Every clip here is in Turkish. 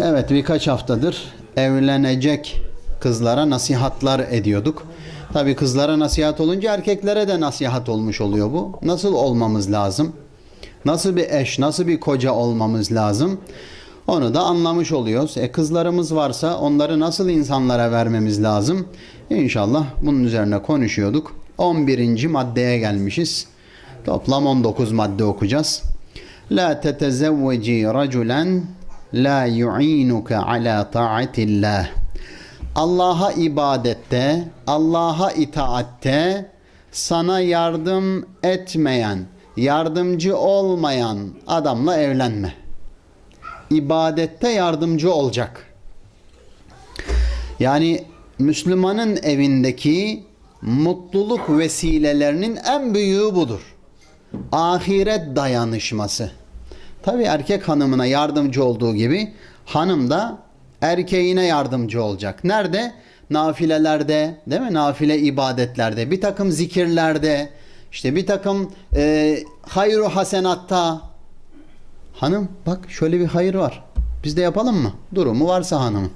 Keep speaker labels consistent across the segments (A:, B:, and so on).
A: Evet birkaç haftadır evlenecek kızlara nasihatlar ediyorduk. Tabii kızlara nasihat olunca erkeklere de nasihat olmuş oluyor bu. Nasıl olmamız lazım? Nasıl bir eş, nasıl bir koca olmamız lazım? Onu da anlamış oluyoruz. E kızlarımız varsa onları nasıl insanlara vermemiz lazım? İnşallah bunun üzerine konuşuyorduk. 11. maddeye gelmişiz. Toplam 19 madde okuyacağız. La tetezevveci raculen la yu'inuke ala taatillah. Allah'a ibadette, Allah'a itaatte sana yardım etmeyen, yardımcı olmayan adamla evlenme. İbadette yardımcı olacak. Yani Müslümanın evindeki mutluluk vesilelerinin en büyüğü budur. Ahiret dayanışması. Tabi erkek hanımına yardımcı olduğu gibi hanım da erkeğine yardımcı olacak. Nerede? Nafilelerde, değil mi? Nafile ibadetlerde, bir takım zikirlerde, işte bir takım e, hayru hasenatta. Hanım bak şöyle bir hayır var. Biz de yapalım mı? Durumu varsa hanımın.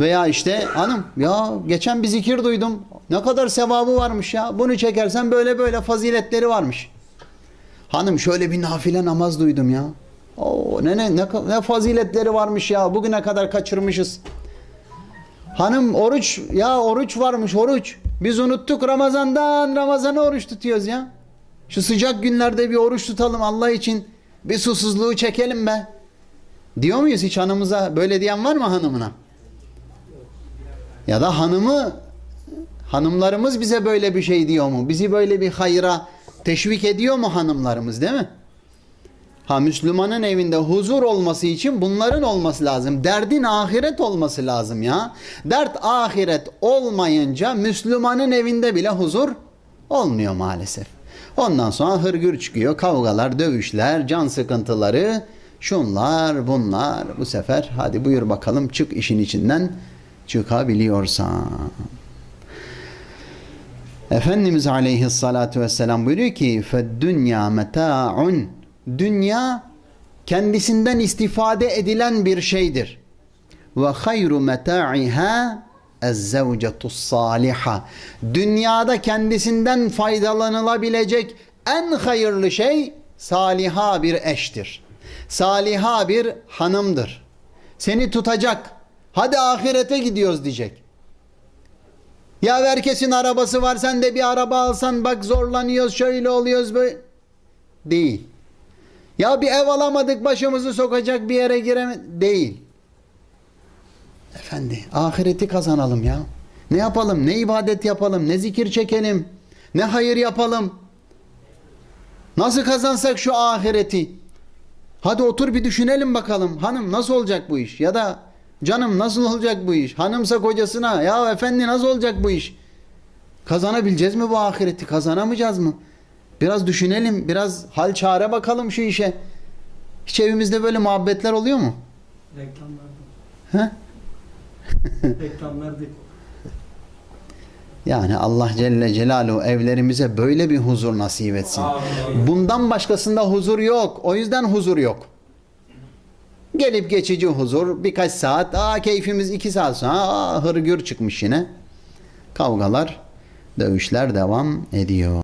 A: Veya işte hanım ya geçen bir zikir duydum. Ne kadar sevabı varmış ya. Bunu çekersen böyle böyle faziletleri varmış. Hanım şöyle bir nafile namaz duydum ya. Oo, ne, ne, ne, ne faziletleri varmış ya. Bugüne kadar kaçırmışız. Hanım oruç ya oruç varmış oruç. Biz unuttuk Ramazan'dan Ramazan'a oruç tutuyoruz ya. Şu sıcak günlerde bir oruç tutalım Allah için. Bir susuzluğu çekelim be. Diyor muyuz hiç hanımıza? Böyle diyen var mı hanımına? Ya da hanımı hanımlarımız bize böyle bir şey diyor mu? Bizi böyle bir hayra teşvik ediyor mu hanımlarımız değil mi? Ha Müslümanın evinde huzur olması için bunların olması lazım. Derdin ahiret olması lazım ya. Dert ahiret olmayınca Müslümanın evinde bile huzur olmuyor maalesef. Ondan sonra hırgür çıkıyor. Kavgalar, dövüşler, can sıkıntıları, şunlar, bunlar. Bu sefer hadi buyur bakalım çık işin içinden çıkabiliyorsan. Efendimiz aleyhissalatu vesselam buyuruyor ki dünya meta'un dünya kendisinden istifade edilen bir şeydir. Ve hayru meta'iha ezzevcetus saliha. Dünyada kendisinden faydalanılabilecek en hayırlı şey saliha bir eştir. Saliha bir hanımdır. Seni tutacak. Hadi ahirete gidiyoruz diyecek. Ya herkesin arabası var sen de bir araba alsan bak zorlanıyoruz şöyle oluyoruz böyle. Değil. Ya bir ev alamadık başımızı sokacak bir yere giremedik. Değil. Efendi ahireti kazanalım ya. Ne yapalım? Ne ibadet yapalım? Ne zikir çekelim? Ne hayır yapalım? Nasıl kazansak şu ahireti? Hadi otur bir düşünelim bakalım. Hanım nasıl olacak bu iş? Ya da canım nasıl olacak bu iş? Hanımsa kocasına ya efendi nasıl olacak bu iş? Kazanabileceğiz mi bu ahireti? Kazanamayacağız mı? Biraz düşünelim. Biraz hal çare bakalım şu işe. Hiç evimizde böyle muhabbetler oluyor mu?
B: Reklamlarda.
A: He?
B: Reklamlarda.
A: Yani Allah Celle Celaluhu evlerimize böyle bir huzur nasip etsin. Bundan başkasında huzur yok. O yüzden huzur yok. Gelip geçici huzur birkaç saat. Aa keyfimiz iki saat sonra aa hırgür çıkmış yine. Kavgalar, dövüşler devam ediyor.